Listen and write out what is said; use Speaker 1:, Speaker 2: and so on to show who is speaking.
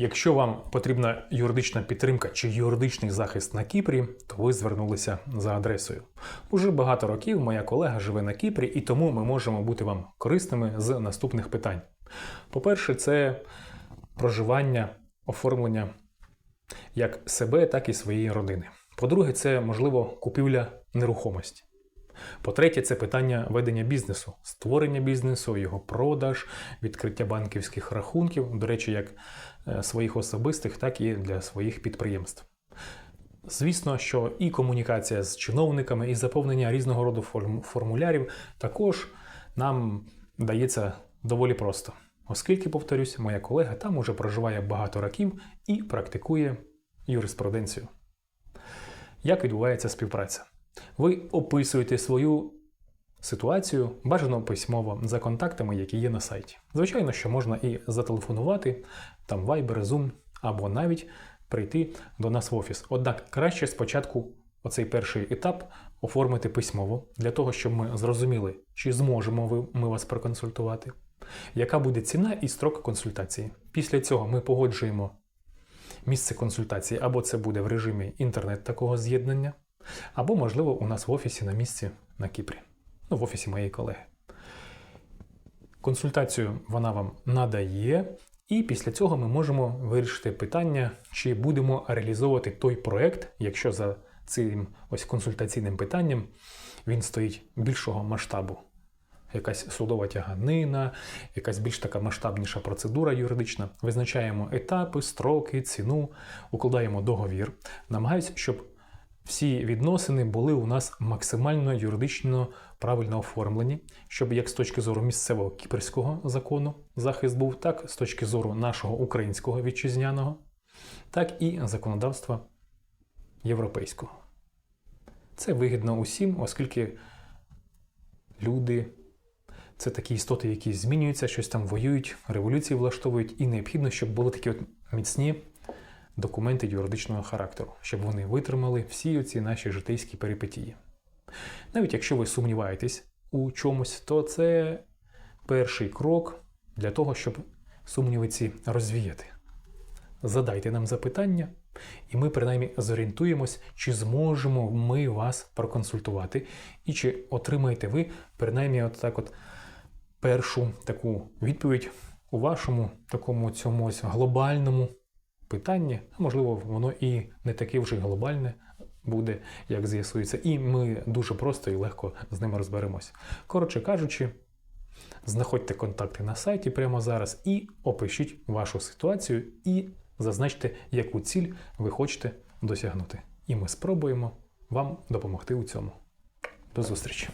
Speaker 1: Якщо вам потрібна юридична підтримка чи юридичний захист на Кіпрі, то ви звернулися за адресою. Уже багато років моя колега живе на Кіпрі, і тому ми можемо бути вам корисними з наступних питань. По-перше, це проживання, оформлення як себе, так і своєї родини. По-друге, це можливо купівля нерухомості. По-третє, це питання ведення бізнесу, створення бізнесу, його продаж, відкриття банківських рахунків, до речі, як е, своїх особистих, так і для своїх підприємств. Звісно, що і комунікація з чиновниками, і заповнення різного роду формулярів також нам дається доволі просто. Оскільки, повторюсь, моя колега там уже проживає багато років і практикує юриспруденцію. Як відбувається співпраця? Ви описуєте свою ситуацію бажано письмово за контактами, які є на сайті. Звичайно, що можна і зателефонувати, там Viber, Zoom, або навіть прийти до нас в офіс. Однак краще спочатку оцей перший етап оформити письмово, для того, щоб ми зрозуміли, чи зможемо ми вас проконсультувати, яка буде ціна і строк консультації. Після цього ми погоджуємо місце консультації, або це буде в режимі інтернет такого з'єднання, або, можливо, у нас в офісі на місці на Кіпрі, ну, в офісі моєї колеги. Консультацію вона вам надає, і після цього ми можемо вирішити питання, чи будемо реалізовувати той проект, якщо за цим ось консультаційним питанням він стоїть більшого масштабу. Якась судова тяганина, якась більш така масштабніша процедура юридична. Визначаємо етапи, строки, ціну, укладаємо договір. Намагаюсь, щоб всі відносини були у нас максимально юридично правильно оформлені, щоб як з точки зору місцевого кіпрського закону захист був, так з точки зору нашого українського вітчизняного, так і законодавства європейського. Це вигідно усім, оскільки люди це такі істоти, які змінюються, щось там воюють, революції влаштовують, і необхідно, щоб були такі от міцні документи юридичного характеру, щоб вони витримали всі ці наші житейські перипетії. Навіть якщо ви сумніваєтесь у чомусь, то це перший крок для того, щоб сумніви ці розвіяти. Задайте нам запитання, і ми принаймні зорієнтуємось, чи зможемо ми вас проконсультувати, і чи отримаєте ви принаймні от так от першу таку відповідь у вашому такому цьому ось глобальному питанні, а можливо, воно і не таке вже глобальне буде, як з'ясується, і ми дуже просто і легко з ними розберемось. Коротше кажучи, знаходьте контакти на сайті прямо зараз і опишіть вашу ситуацію і зазначте, яку ціль ви хочете досягнути. І ми спробуємо вам допомогти у цьому. До зустрічі!